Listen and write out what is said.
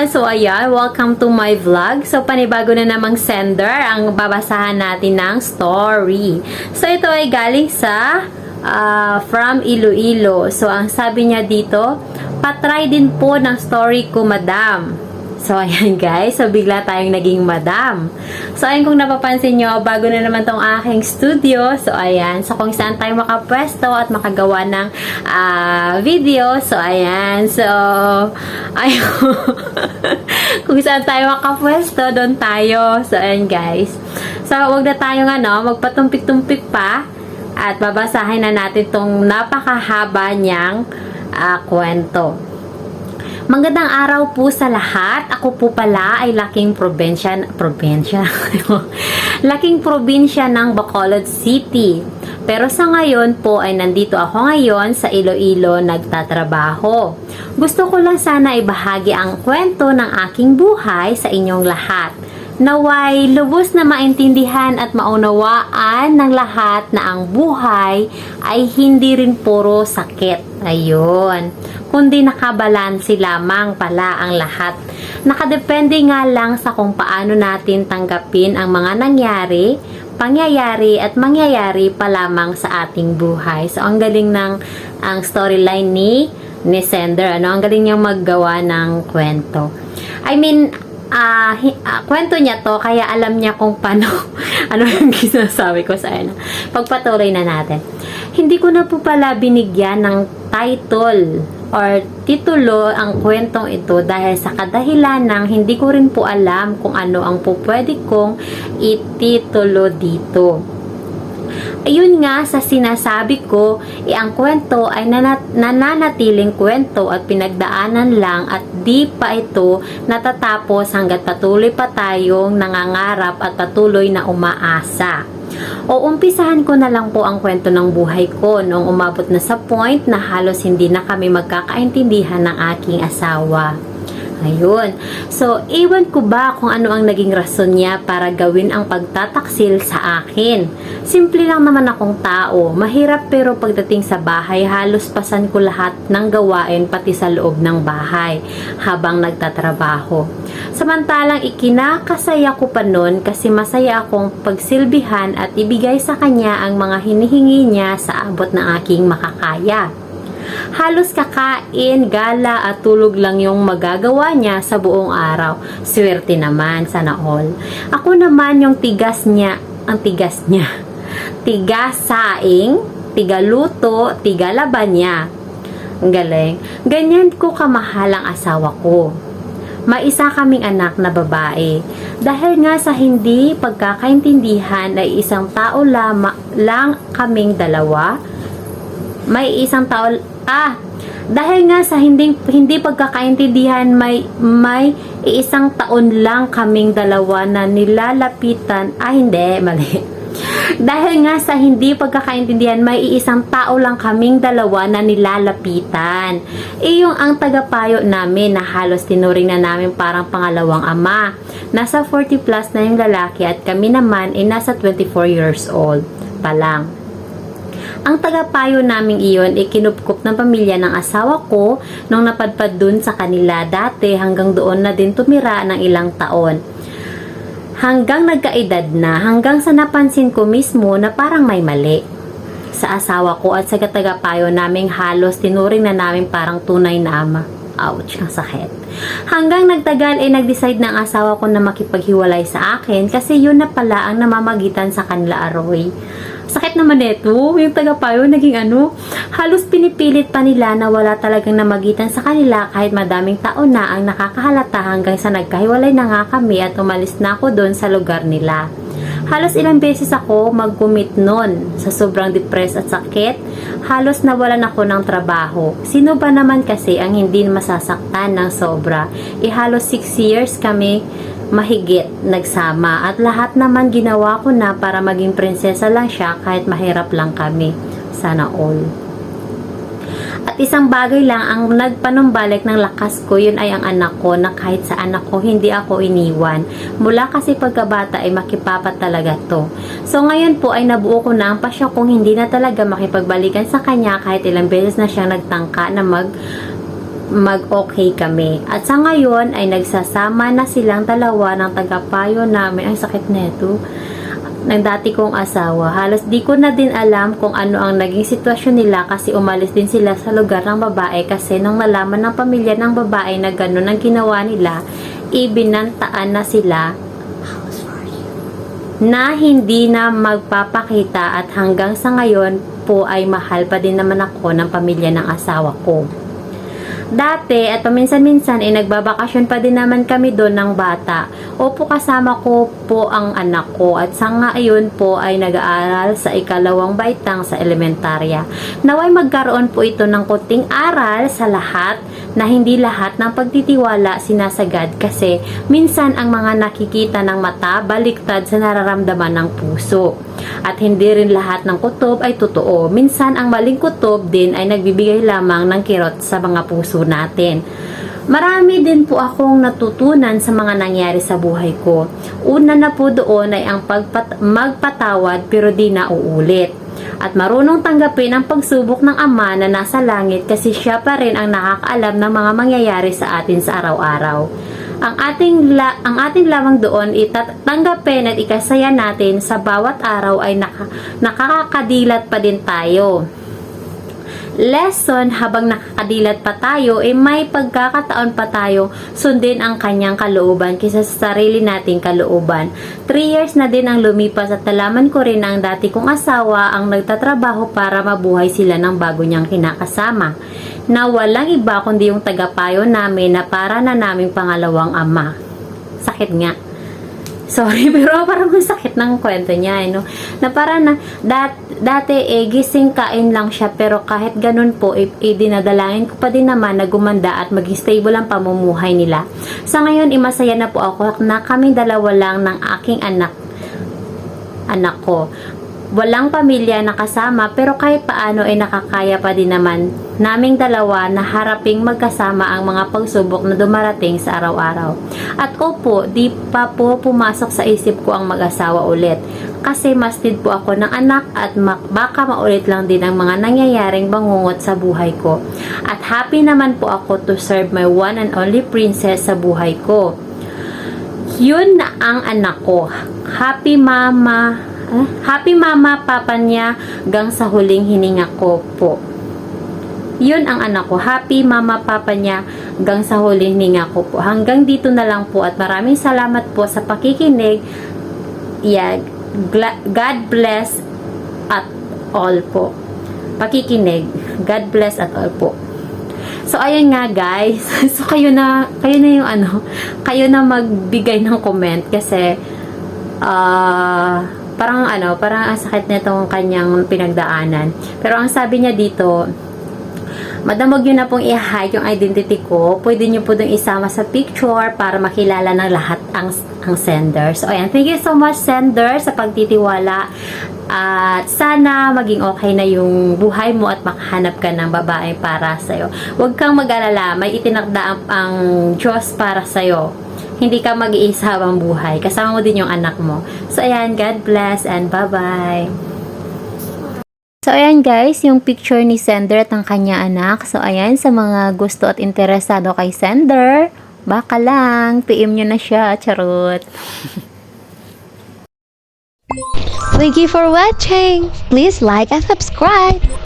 everyone! So ayan, welcome to my vlog. So panibago na namang sender ang babasahan natin ng story. So ito ay galing sa ah, from Iloilo. So ang sabi niya dito, patry din po ng story ko madam. So, ayan guys. So, bigla tayong naging madam. So, ayan kung napapansin nyo, bago na naman tong aking studio. So, ayan. So, kung saan tayo makapwesto at makagawa ng ah, video. So, ayan. So, ayun. kung saan tayo makapwesto, doon tayo. So, ayan guys. So, wag na tayong ano, magpatumpik-tumpik pa. At babasahin na natin tong napakahaba niyang ah, kwento. Magandang araw po sa lahat. Ako po pala ay laking probinsya, probinsya, laking probinsya ng Bacolod City. Pero sa ngayon po ay nandito ako ngayon sa Iloilo nagtatrabaho. Gusto ko lang sana ibahagi ang kwento ng aking buhay sa inyong lahat. Naway lubos na maintindihan at maunawaan ng lahat na ang buhay ay hindi rin puro sakit. Ayun. Kundi nakabalansi lamang pala ang lahat. Nakadepende nga lang sa kung paano natin tanggapin ang mga nangyari, pangyayari at mangyayari pa lamang sa ating buhay. So, ang galing ng ang storyline ni ni Sender. Ano? Ang galing niyang maggawa ng kwento. I mean, hi- ah, kwento niya to kaya alam niya kung paano ano yung sinasabi ko sa ano. Pagpatuloy na natin. Hindi ko na po pala binigyan ng title or titulo ang kwentong ito dahil sa kadahilan ng hindi ko rin po alam kung ano ang po pwede kong ititulo dito. Ayun nga sa sinasabi ko, eh, ang kwento ay nanat- nananatiling kwento at pinagdaanan lang at di pa ito natatapos hanggat patuloy pa tayong nangangarap at patuloy na umaasa. O umpisahan ko na lang po ang kwento ng buhay ko noong umabot na sa point na halos hindi na kami magkakaintindihan ng aking asawa. Ayun. So, iwan ko ba kung ano ang naging rason niya para gawin ang pagtataksil sa akin. Simple lang naman akong tao. Mahirap pero pagdating sa bahay, halos pasan ko lahat ng gawain pati sa loob ng bahay habang nagtatrabaho. Samantalang ikinakasaya ko pa nun kasi masaya akong pagsilbihan at ibigay sa kanya ang mga hinihingi niya sa abot ng aking makakaya. Halos kakain, gala at tulog lang yung magagawa niya sa buong araw. Swerte naman, sana all. Ako naman yung tigas niya, ang tigas niya. Tigas saing, tigaluto, tigalaban niya. Ang galing. Ganyan ko kamahal ang asawa ko. Maisa kaming anak na babae. Dahil nga sa hindi pagkakaintindihan ay isang tao lama, lang kaming dalawa, may isang tao ah dahil nga sa hindi hindi pagkakaintindihan may may isang taon lang kaming dalawa na nilalapitan. Ah hindi mali. Dahil nga sa hindi pagkakaintindihan may isang tao lang kaming dalawa na nilalapitan. Iyong ang tagapayo namin na halos tinuring na namin parang pangalawang ama. Nasa 40 plus na yung lalaki at kami naman ay nasa 24 years old pa lang ang tagapayo naming iyon ay kinupkup ng pamilya ng asawa ko nung napadpad dun sa kanila dati hanggang doon na din tumira ng ilang taon. Hanggang nagkaedad na, hanggang sa napansin ko mismo na parang may mali. Sa asawa ko at sa tagapayo naming halos tinuring na namin parang tunay na ama. Ouch, ang sakit. Hanggang nagtagal ay nag-decide ng asawa ko na makipaghiwalay sa akin kasi yun na pala ang namamagitan sa kanila aroy. Sakit naman ito, yung tagapayo naging ano, halos pinipilit pa nila na wala talagang namagitan sa kanila kahit madaming taon na ang nakakahalata hanggang sa nagkahiwalay na nga kami at umalis na ako doon sa lugar nila. Halos ilang beses ako mag-commit nun sa sobrang depressed at sakit. Halos nawalan ako ng trabaho. Sino ba naman kasi ang hindi masasaktan ng sobra? E halos 6 years kami mahigit nagsama at lahat naman ginawa ko na para maging prinsesa lang siya kahit mahirap lang kami. Sana all. At isang bagay lang ang nagpanumbalik ng lakas ko, yun ay ang anak ko na kahit sa anak ko hindi ako iniwan. Mula kasi pagkabata ay makipapat talaga to. So ngayon po ay nabuo ko na ang pasya kung hindi na talaga makipagbalikan sa kanya kahit ilang beses na siyang nagtangka na mag mag-okay kami. At sa ngayon ay nagsasama na silang dalawa ng tagapayo namin. Ay, sakit neto ng dati kong asawa. Halos di ko na din alam kung ano ang naging sitwasyon nila kasi umalis din sila sa lugar ng babae kasi nung nalaman ng pamilya ng babae na ganun ang ginawa nila, ibinantaan na sila na hindi na magpapakita at hanggang sa ngayon po ay mahal pa din naman ako ng pamilya ng asawa ko. Dati at paminsan-minsan ay nagbabakasyon pa din naman kami doon ng bata. Opo kasama ko po ang anak ko at sa ngayon po ay nag-aaral sa ikalawang baitang sa elementarya. Naway magkaroon po ito ng kuting aral sa lahat na hindi lahat ng pagtitiwala sinasagad kasi minsan ang mga nakikita ng mata baliktad sa nararamdaman ng puso. At hindi rin lahat ng kutob ay totoo. Minsan ang maling kutob din ay nagbibigay lamang ng kirot sa mga puso natin. Marami din po akong natutunan sa mga nangyari sa buhay ko. Una na po doon ay ang pagpat- magpatawad pero di na uulit. At marunong tanggapin ang pagsubok ng Ama na nasa langit kasi siya pa rin ang nakakaalam ng mga mangyayari sa atin sa araw-araw. Ang ating la- ang ating lamang doon itatanggapin at ikasaya natin sa bawat araw ay naka- nakakadilat pa din tayo lesson habang nakakadilat pa tayo ay may pagkakataon pa tayo sundin ang kanyang kalooban kaysa sa sarili nating kalooban. 3 years na din ang lumipas at nalaman ko rin ang dati kong asawa ang nagtatrabaho para mabuhay sila ng bago niyang kinakasama na walang iba kundi yung tagapayo namin na para na naming pangalawang ama. Sakit nga. Sorry, pero parang ang sakit ng kwento niya, eh, no? Na para na, dat, dati, eh, gising kain lang siya, pero kahit ganun po, eh, eh, dinadalangin ko pa din naman na gumanda at maging stable ang pamumuhay nila. Sa ngayon, imasaya na po ako na kaming dalawa lang ng aking anak, anak ko. Walang pamilya na kasama, pero kahit paano ay nakakaya pa din naman naming dalawa na haraping magkasama ang mga pagsubok na dumarating sa araw-araw. At opo, di pa po pumasok sa isip ko ang mag-asawa ulit. Kasi mastid po ako ng anak at baka maulit lang din ang mga nangyayaring bangungot sa buhay ko. At happy naman po ako to serve my one and only princess sa buhay ko. Yun na ang anak ko. Happy mama. Happy mama papa niya gang sa huling hininga ko po. Yun ang anak ko. Happy mama papa niya hanggang sa huling hininga ko po. Hanggang dito na lang po at maraming salamat po sa pakikinig. Yeah, God bless at all po. Pakikinig. God bless at all po. So ayun nga guys. So kayo na kayo na yung ano, kayo na magbigay ng comment kasi ah parang ano, parang ang sakit nitong kanyang pinagdaanan. Pero ang sabi niya dito, Madam, huwag nyo na pong i-hide yung identity ko. Pwede nyo po dong isama sa picture para makilala ng lahat ang, ang sender. So, ayan. Thank you so much, sender, sa pagtitiwala. At sana maging okay na yung buhay mo at makahanap ka ng babae para sa'yo. Huwag kang mag-alala. May itinakda ang, ang Diyos para sa'yo. Hindi ka mag-iisa habang buhay. Kasama mo din yung anak mo. So, ayan. God bless and bye-bye. So, ayan guys, yung picture ni Sender at ang kanya anak. So, ayan, sa mga gusto at interesado kay Sender, baka lang, PM nyo na siya, charot. Thank you for watching. Please like and subscribe.